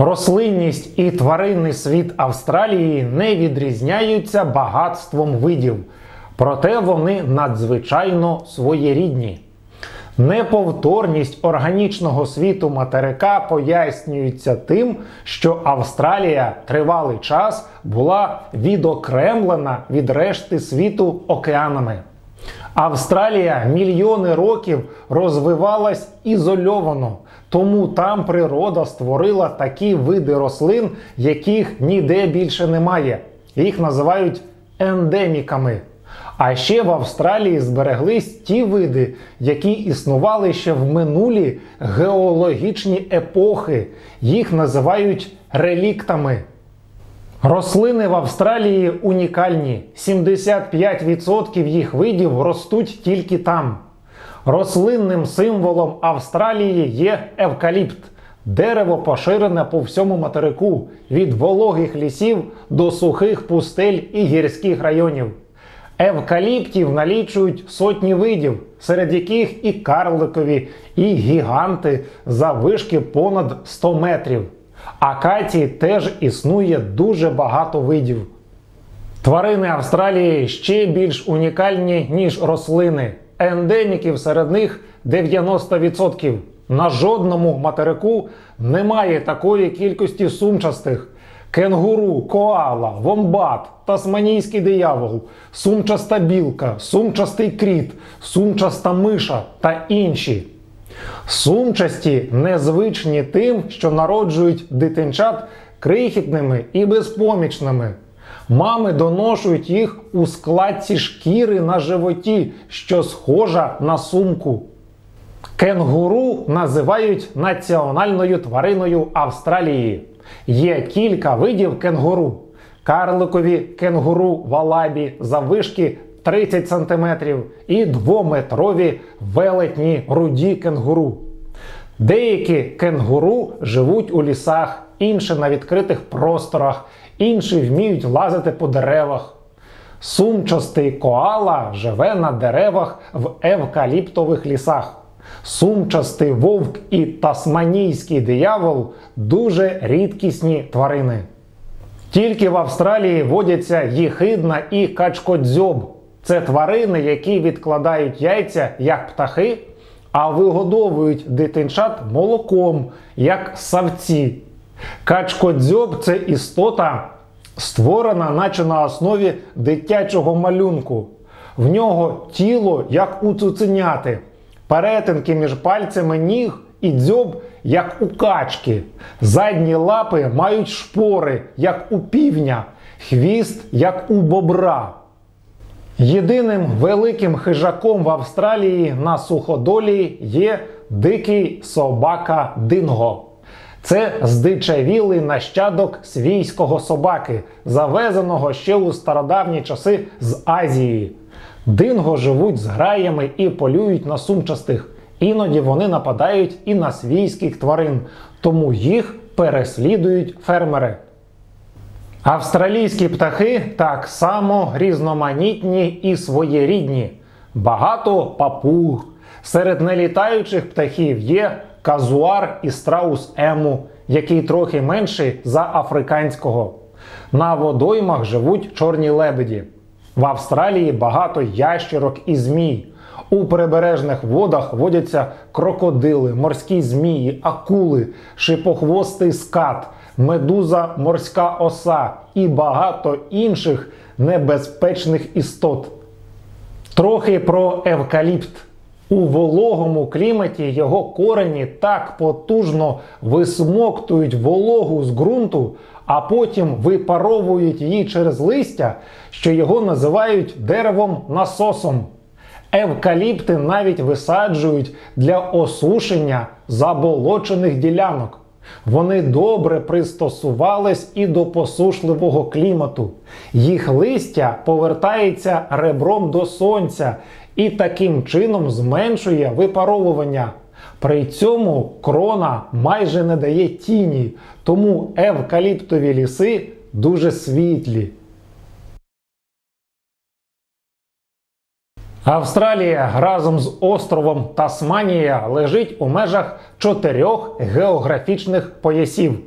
Рослинність і тваринний світ Австралії не відрізняються багатством видів, проте вони надзвичайно своєрідні. Неповторність органічного світу материка пояснюється тим, що Австралія тривалий час була відокремлена від решти світу океанами. Австралія мільйони років розвивалась ізольовано, тому там природа створила такі види рослин, яких ніде більше немає. Їх називають ендеміками. А ще в Австралії збереглись ті види, які існували ще в минулі геологічні епохи. Їх називають реліктами. Рослини в Австралії унікальні. 75% їх видів ростуть тільки там. Рослинним символом Австралії є евкаліпт. Дерево поширене по всьому материку від вологих лісів до сухих пустель і гірських районів. Евкаліптів налічують сотні видів, серед яких і карликові, і гіганти заввишки понад 100 метрів. Акації теж існує дуже багато видів. Тварини Австралії ще більш унікальні, ніж рослини. Ендеміків серед них 90%. На жодному материку немає такої кількості сумчастих. Кенгуру, коала, вомбат, тасманійський диявол, сумчаста білка, сумчастий кріт, сумчаста миша та інші. Сумчасті незвичні тим, що народжують дитинчат крихітними і безпомічними. Мами доношують їх у складці шкіри на животі, що схожа на сумку. Кенгуру називають національною твариною Австралії. Є кілька видів кенгуру. Карликові кенгуру валабі заввишки 30 см і двометрові велетні руді кенгуру. Деякі кенгуру живуть у лісах, інші на відкритих просторах, інші вміють лазити по деревах. Сумчастий коала живе на деревах в евкаліптових лісах. Сумчастий вовк і тасманійський диявол дуже рідкісні тварини. Тільки в Австралії водяться їхидна і качкодзьоб. Це тварини, які відкладають яйця як птахи, а вигодовують дитинчат молоком, як савці. Качкодзьоб це істота, створена, наче на основі дитячого малюнку. В нього тіло, як у цуценяти, перетинки між пальцями ніг і дзьоб, як у качки. Задні лапи мають шпори, як у півня, хвіст, як у бобра. Єдиним великим хижаком в Австралії на суходолі є дикий собака Динго. Це здичавілий нащадок свійського собаки, завезеного ще у стародавні часи з Азії. Динго живуть з граями і полюють на сумчастих. Іноді вони нападають і на свійських тварин, тому їх переслідують фермери. Австралійські птахи так само різноманітні і своєрідні. Багато папуг. Серед нелітаючих птахів є казуар і страус ему, який трохи менший за африканського. На водоймах живуть чорні лебеді. В Австралії багато ящерок і змій. У прибережних водах водяться крокодили, морські змії, акули, шипохвостий скат, медуза морська оса і багато інших небезпечних істот. Трохи про евкаліпт. У вологому кліматі його корені так потужно висмоктують вологу з ґрунту, а потім випаровують її через листя, що його називають деревом насосом. Евкаліпти навіть висаджують для осушення заболочених ділянок. Вони добре пристосувались і до посушливого клімату. Їх листя повертається ребром до сонця і таким чином зменшує випаровування. При цьому крона майже не дає тіні, тому евкаліптові ліси дуже світлі. Австралія разом з островом Тасманія лежить у межах чотирьох географічних поясів.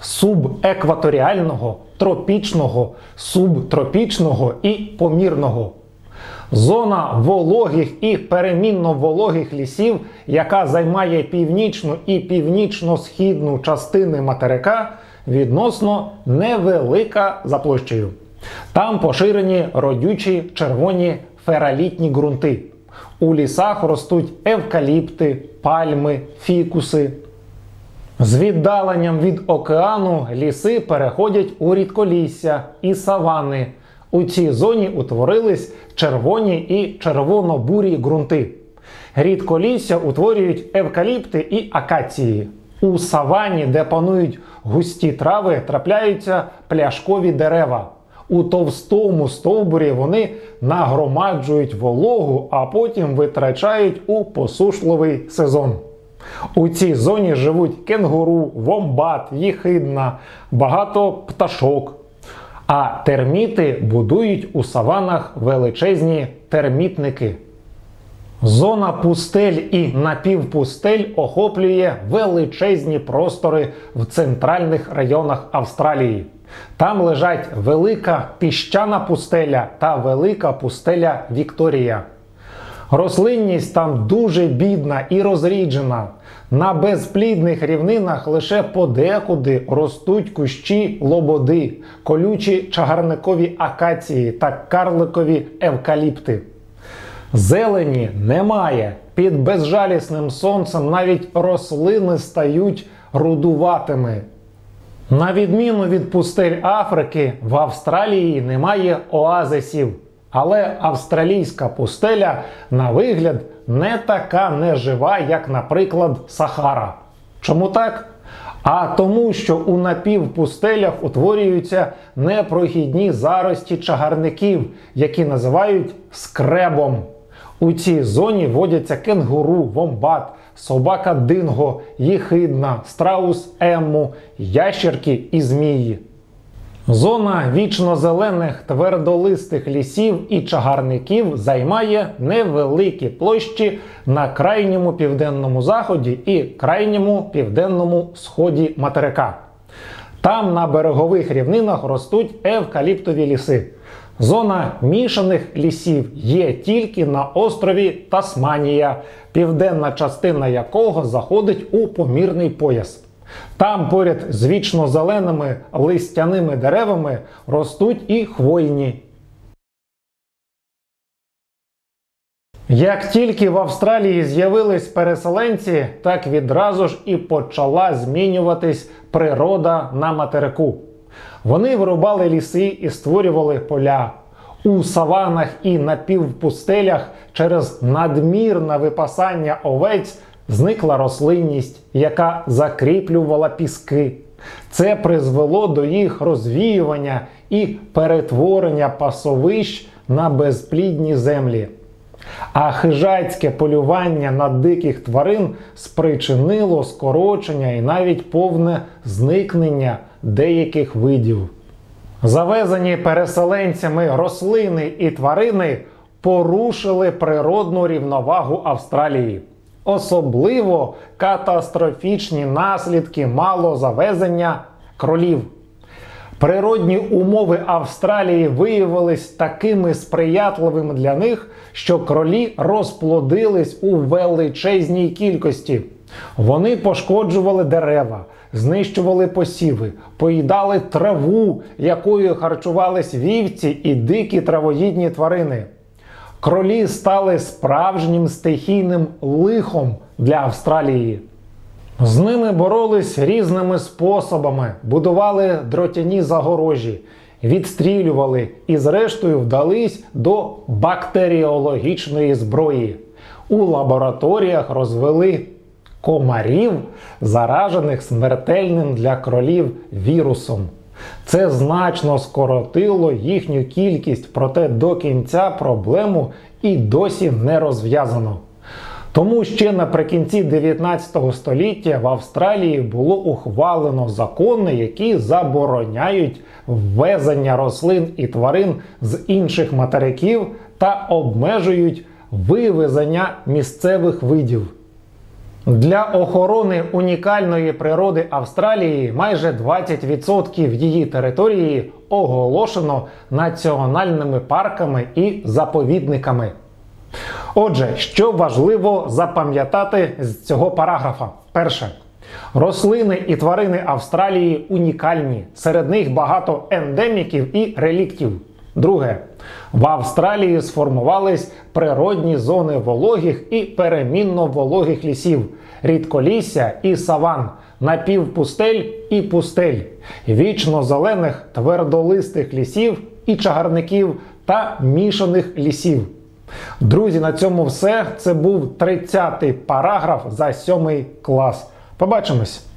субекваторіального, тропічного, субтропічного і помірного. Зона вологих і перемінно вологих лісів, яка займає північну і північно-східну частини материка, відносно невелика за площею. Там поширені родючі червоні фералітні ґрунти. У лісах ростуть евкаліпти, пальми, фікуси. З віддаленням від океану ліси переходять у рідколісся і савани. У цій зоні утворились червоні і червоно-бурі ґрунти. Рідколісся утворюють евкаліпти і акації. У савані, де панують густі трави, трапляються пляшкові дерева. У товстому стовбурі вони нагромаджують вологу, а потім витрачають у посушливий сезон. У цій зоні живуть кенгуру, вомбат, їхидна, багато пташок. А терміти будують у саванах величезні термітники. Зона пустель і напівпустель охоплює величезні простори в центральних районах Австралії. Там лежать велика піщана пустеля та велика пустеля Вікторія. Рослинність там дуже бідна і розріджена. На безплідних рівнинах лише подекуди ростуть кущі лободи, колючі чагарникові акації та карликові евкаліпти. Зелені немає. Під безжалісним сонцем навіть рослини стають рудуватими. На відміну від пустель Африки, в Австралії немає оазисів. Але австралійська пустеля, на вигляд, не така нежива, як, наприклад, Сахара. Чому так? А тому, що у напівпустелях утворюються непрохідні зарості чагарників, які називають скребом. У цій зоні водяться кенгуру, вомбат, собака динго, їхидна, страус емму, ящерки і змії. Зона вічно-зелених твердолистих лісів і чагарників займає невеликі площі на крайньому південному заході і крайньому південному сході материка. Там на берегових рівнинах ростуть евкаліптові ліси. Зона мішаних лісів є тільки на острові Тасманія, південна частина якого заходить у помірний пояс. Там поряд з вічно зеленими листяними деревами ростуть і хвойні. Як тільки в Австралії з'явились переселенці, так відразу ж і почала змінюватись природа на материку. Вони вирубали ліси і створювали поля. У саванах і напівпустелях через надмірне випасання овець зникла рослинність, яка закріплювала піски. Це призвело до їх розвіювання і перетворення пасовищ на безплідні землі. А хижацьке полювання на диких тварин спричинило скорочення і навіть повне зникнення деяких видів. Завезені переселенцями рослини і тварини порушили природну рівновагу Австралії. Особливо катастрофічні наслідки мало завезення кролів. Природні умови Австралії виявились такими сприятливими для них, що кролі розплодились у величезній кількості. Вони пошкоджували дерева, знищували посіви, поїдали траву, якою харчувались вівці і дикі травоїдні тварини. Кролі стали справжнім стихійним лихом для Австралії. З ними боролись різними способами, будували дротяні загорожі, відстрілювали і, зрештою, вдались до бактеріологічної зброї. У лабораторіях розвели комарів, заражених смертельним для кролів вірусом. Це значно скоротило їхню кількість, проте до кінця проблему і досі не розв'язано. Тому ще наприкінці 19 століття в Австралії було ухвалено закони, які забороняють ввезення рослин і тварин з інших материків та обмежують вивезення місцевих видів. Для охорони унікальної природи Австралії майже 20% її території оголошено національними парками і заповідниками. Отже, що важливо запам'ятати з цього параграфа? Перше. Рослини і тварини Австралії унікальні. Серед них багато ендеміків і реліктів. Друге. В Австралії сформувались природні зони вологих і перемінно вологих лісів, рідколісся і саван, напівпустель і пустель, вічно зелених твердолистих лісів і чагарників та мішаних лісів. Друзі, на цьому все. Це був 30-й параграф за 7 клас. Побачимось!